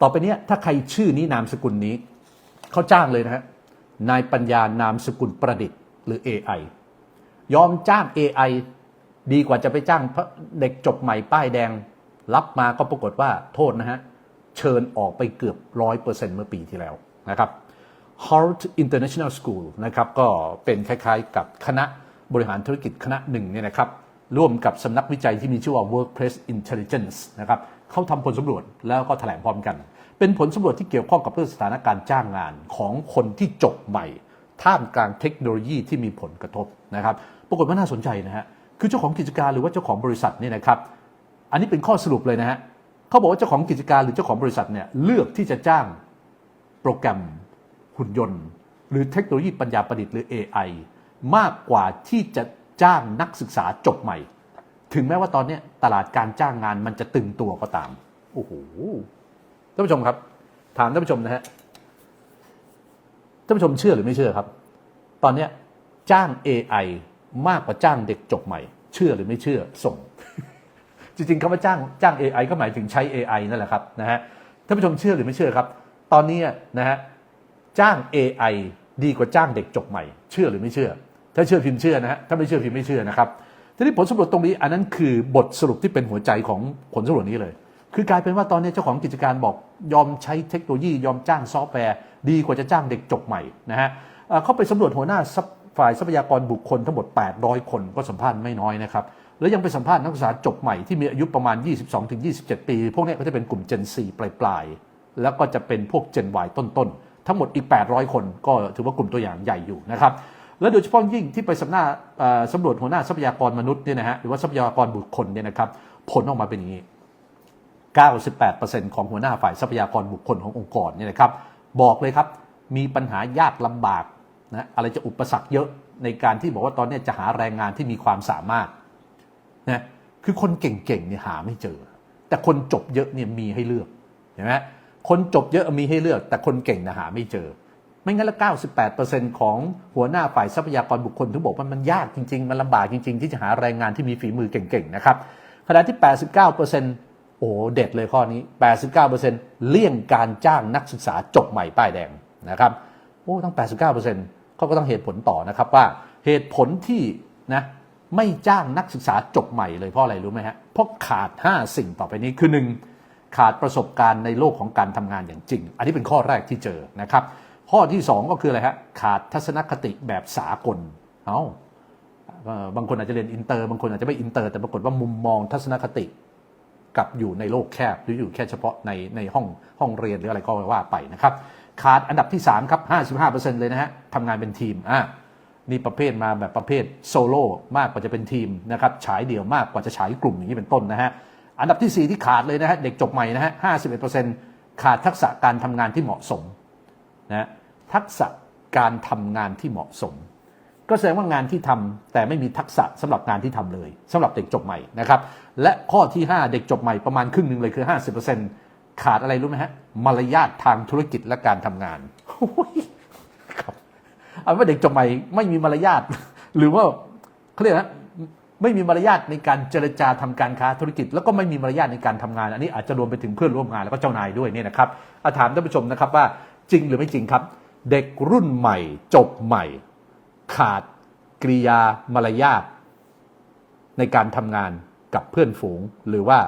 ต่อไปนี้ถ้าใครชื่อนี้นามสกุลนี้ เขาจ้างเลยนะฮะนายปัญญานามสกุลประดิษฐ์ หรือ AI ยอมจ้าง AI ดีกว่าจะไปจ้างเด็กจบใหม่ป้ายแดง รับมาก็ปรากฏว่าโทษนะฮะ เชิญออกไปเกือบร้อยเปอร์เซ็นต์เมื่อปีที่แล้วนะครับ Hart International School นะครับก็เป็นคล้ายๆกับคณะบริหารธุรกิจคณะหนึ่งเนี่ยนะครับ ร่วมกับสำนักวิจัยที่มีชื่อว่า Workplace Intelligence นะครับเขาทำผลสำรวจแล้วก็แถลงพร้อมกัน เป็นผลสำรวจที่เกี่ยวข้องกับเรื่องสถานการณ์จ้างงานของคนที่จบใหม่ ท่ามกลางเทคโนโลยีที่มีผลกระทบนะครับ ปรากฏว่าน่าสนใจนะฮะ คือเจ้าของกิจการหรือว่าเจ้าของบริษัทเนี่ยนะครับ อันนี้เป็นข้อสรุปเลยนะฮะเขาบอกว่าเจ้าของกิจการหรือเจ้าของบริษัทเนี่ยเลือกที่จะจ้างโปรแกรมหุ่นยนต์ หรือเทคโนโลยีปัญญาประดิษฐ์หรือ AI มากกว่าที่จะ จ้างนักศึกษาจบใหม่ ถึงแม้ว่าตอนนี้ตลาดการจ้างงานมันจะตึงตัวก็ตาม โอ้โหท่านผู้ชมครับ ถามท่านผู้ชมนะฮะท่านผู้ชมเชื่อหรือไม่เชื่อครับ ตอนนี้จ้าง AI มากกว่าจ้างเด็กจบใหม่ เชื่อหรือไม่เชื่อส่ง จริงๆคำว่าจ้างจ้าง AI ก็หมายถึงใช้ AI นั่นแหละครับนะฮะท่านผู้ชมเชื่อหรือไม่เชื่อครับ ตอนนี้นะฮะจ้าง AI ดีกว่าจ้างเด็กจบใหม่ เชื่อหรือไม่เชื่อ ถ้าเชื่อพิมพ์เชื่อนะฮะถ้าไม่เชื่อพิมพ์ไม่เชื่อนะครับทีนี้ผลสำรวจตรงนี้อันนั้นคือบทสรุปที่เป็นหัวใจของผลสำรวจนี้เลย คือกลายเป็นว่าตอนนี้เจ้าของกิจการบอกยอมใช้เทคโนโลยียอมจ้างซอฟต์แวร์ ดีกว่าจะจ้างเด็กจบใหม่นะฮะเขาไปสำรวจหัวหน้าซัพย์ฝ่ายทรัพยากรบุคคลทั้งหมด 800 คนก็สัมภาษณ์ไม่น้อยนะครับแล้วยังไปสัมภาษณ์นักศึกษาจบใหม่ที่มีอายุประมาณ 22-27 ปี พวกนี้ก็จะเป็นกลุ่ม Gen 4ปลายๆ แล้วก็จะเป็นพวก Gen Y ต้นๆ ทั้งหมดอีก 800 คนก็ถือว่ากลุ่มตัวอย่างใหญ่อยู่นะครับ และโดยเฉพาะยิ่งที่ไปสำนักสำรวจหัวหน้าทรัพยากรมนุษย์เนี่ยนะฮะหรือว่าทรัพยากรบุคคลเนี่ยนะครับผลออกมาเป็นอย่างนี้ 98%ของหัวหน้าฝ่ายทรัพยากรบุคคลขององค์กรเนี่ยนะครับบอกเลยครับมีปัญหายากลำบากนะอะไรจะอุปสรรคเยอะในการที่บอกว่าตอนนี้จะหาแรงงานที่มีความสามารถนะคือคนเก่งๆเนี่ยหาไม่เจอ แต่คนจบเยอะเนี่ยมีให้เลือกเห็นไหมคนจบเยอะมีให้เลือก แต่คนเก่งนะหาไม่เจอ ไม่งั้นแล้ว98%ของหัวหน้าฝ่ายทรัพยากรบุคคลถึงบอกว่ามันยากจริงๆ มันลำบากจริง ๆ ที่จะหาแรงงานที่มีฝีมือเก่งๆนะครับขณะที่ 89%โอ้เด็ดเลยข้อนี้ 89%เลี่ยงการจ้างนักศึกษาจบใหม่ป้ายแดงนะครับโอ้ทั้ง89%เขาก็ต้องเหตุผลต่อนะครับว่าเหตุผลที่นะไม่จ้างนักศึกษาจบใหม่เลยเพราะอะไรรู้ไหมฮะเพราะขาด 5 สิ่งต่อไปนี้คือ 1 ขาดประสบการณ์ในโลกของการทำงานอย่างจริง อันนี้เป็นข้อแรกที่เจอนะครับ ข้อที่ 2 ก็คืออะไรฮะขาดทัศนคติแบบสากลเอาบางคนอาจจะเรียนอินเตอร์บางคนอาจจะไม่อินเตอร์แต่ปรากฏว่ามุมมองทัศนคติกับอยู่ในโลกแคบหรืออยู่แค่เฉพาะในในห้องห้องเรียนหรืออะไรก็ว่าไปนะครับขาดอันดับที่ 3 ครับ 55%เลยนะฮะทำงานเป็นทีมอะนี่ประเภทมาแบบประเภทโซโล่มากกว่าจะเป็นทีมนะครับฉายเดี่ยวมากกว่าจะฉายกลุ่มอย่างนี้เป็นต้นนะฮะอันดับที่ 4 ที่ขาดเลยนะฮะเด็กจบใหม่นะฮะ51%ขาดทักษะการทำงานที่เหมาะสมนะ ทักษะการทำงานที่เหมาะสม ก็แสดงว่างานที่ทำแต่ไม่มีทักษะสำหรับงานที่ทำเลยสำหรับเด็กจบใหม่นะครับและข้อที่ 5 เด็กจบใหม่ประมาณครึ่งหนึ่งเลยคือ 50%ขาดอะไรรู้ไหมฮะมารยาททางธุรกิจและการทำงานโอ้ยครับเอาว่าเด็กจบใหม่ไม่มีมารยาทหรือว่าเขาเรียกนะไม่มีมารยาทในการเจรจาทำการค้าธุรกิจ แล้วก็ไม่มีมารยาทในการทำงาน อันนี้อาจจะรวมไปถึงเพื่อนร่วมงานแล้วก็เจ้านายด้วยเนี่ยนะครับอาถามท่านผู้ชมนะครับว่าจริงหรือไม่จริงครับ เด็กรุ่นใหม่ จบใหม่ ขาดกริยามารยาทในการทำงานกับเพื่อนฝูงหรือว่า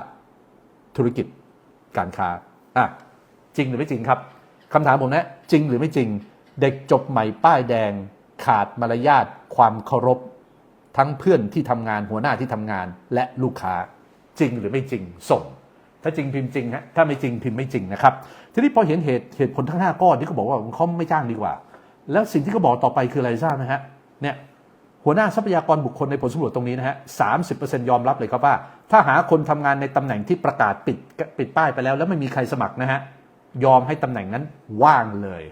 ธุรกิจการค้าอะจริงหรือไม่จริงครับคำถามผมนะจริงหรือไม่จริง เด็กจบใหม่ป้ายแดง ขาดมารยาทความเคารพ ทั้งเพื่อนที่ทำงานหัวหน้าที่ทำงานและลูกค้าจริงหรือไม่จริงส่ง ถ้าจริงพิมพ์จริงฮะถ้าไม่จริงพิมพ์ไม่จริงนะครับ ทีนี้พอเห็นเหตุเหตุผลทั้งห้าก้อนที่เขาบอกว่าเขาไม่จ้างดีกว่า แล้วสิ่งที่เขาบอกต่อไปคืออะไรทราบไหมฮะเนี่ยหัวหน้าทรัพยากรบุคคลในผลสำรวจตรงนี้นะฮะสามสิบเปอร์เซ็นต์ยอมรับเลยครับว่า ถ้าหาคนทำงานในตำแหน่งที่ประกาศปิดปิดป้ายไปแล้ว แล้วไม่มีใครสมัครนะฮะยอมให้ตำแหน่งนั้นว่างเลย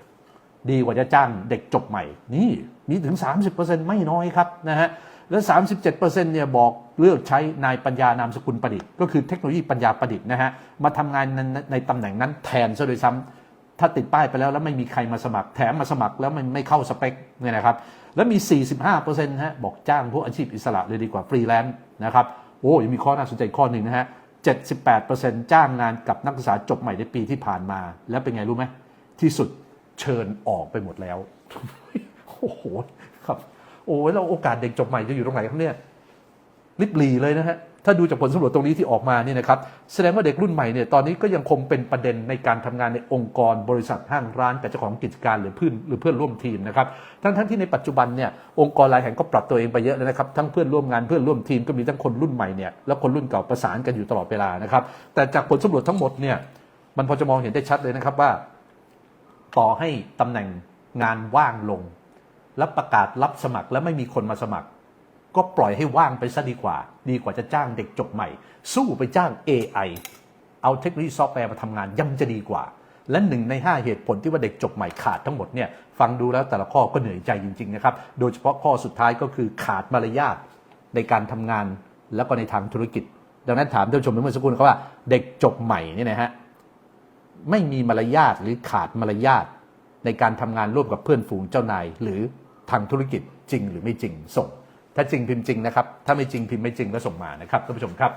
ดีกว่าจะจ้างเด็กจบใหม่ นี่มีถึง 30%ไม่น้อยครับนะฮะ และ 37%เนี่ยบอกเลือกใช้นายปัญญานามสกุลประดิษฐ์ ก็คือเทคโนโลยีปัญญาประดิษฐ์นะฮะมาทำงานในในตำแหน่งนั้นแทนซะโดยซ้ำถ้าติดป้ายไปแล้วแล้วไม่มีใครมาสมัคร แถมมาสมัครแล้วมันไม่เข้าสเปคเนี่ยนะครับแล้วมี 45%ฮะบอกจ้างพวกอาชีพอิสระเลยดีกว่าฟรีแลนซ์นะครับโอ้ยังมีข้อน่าสนใจข้อหนึ่งนะฮะ78%จ้างงานกับนักศึกษาจบใหม่ในปีที่ผ่านมา แล้วเป็นไงรู้ไหมที่สุดเชิญออกไปหมดแล้วโอ้โหครับ โอ้ยแล้วโอกาสเด็กจบใหม่จะอยู่ตรงไหนครับเนี่ยลิบหลีเลยนะฮะถ้าดูจากผลสำรวจตรงนี้ที่ออกมาเนี่ยนะครับแสดงว่าเด็กรุ่นใหม่เนี่ยตอนนี้ก็ยังคงเป็นประเด็นในการทำงานในองค์กรบริษัทห้างร้านกับเจ้าของกิจการหรือเพื่อนหรือเพื่อนร่วมทีมนะครับทั้งทั้งที่ในปัจจุบันเนี่ยองค์กรหลายแห่งก็ปรับตัวเองไปเยอะเลยนะครับทั้งเพื่อนร่วมงานเพื่อนร่วมทีมก็มีทั้งคนรุ่นใหม่เนี่ยแล้วคนรุ่นเก่าประสานกันอยู่ตลอดเวลานะครับแต่จากผลสำรวจทั้งหมดเนี่ยมันพอจะมองเห็นได้ชัดเลยนะครับว่า ต่อให้ตำแหน่งงานว่างลง แล้วประกาศรับสมัครแล้วไม่มีคนมาสมัคร ก็ปล่อยให้ว่างไปซะดีกว่า ดีกว่าจะจ้างเด็กจบใหม่ สู้ไปจ้าง AI เอาเทคโนโลยีซอฟต์แวร์มาทำงานยังจะดีกว่า และหนึ่งใน 5 เหตุผลที่ว่าเด็กจบใหม่ขาดทั้งหมดเนี่ยฟังดูแล้วแต่ละข้อก็เหนื่อยใจจริงๆนะครับโดยเฉพาะข้อสุดท้ายก็คือขาดมารยาทในการทำงานแล้วก็ในทางธุรกิจ ดังนั้นถามท่านผู้ชมเมื่อสักครู่นะครับว่าเด็กจบใหม่เนี่ยนะฮะไม่มีมารยาทหรือขาดมารยาทในการทำงานร่วมกับเพื่อนฝูงเจ้านายหรือ ทางธุรกิจจริงหรือไม่จริงส่ง ถ้าจริงพิมพ์จริงนะครับ ถ้าไม่จริงพิมพ์ไม่จริงก็ส่งมานะครับท่านผู้ชมครับ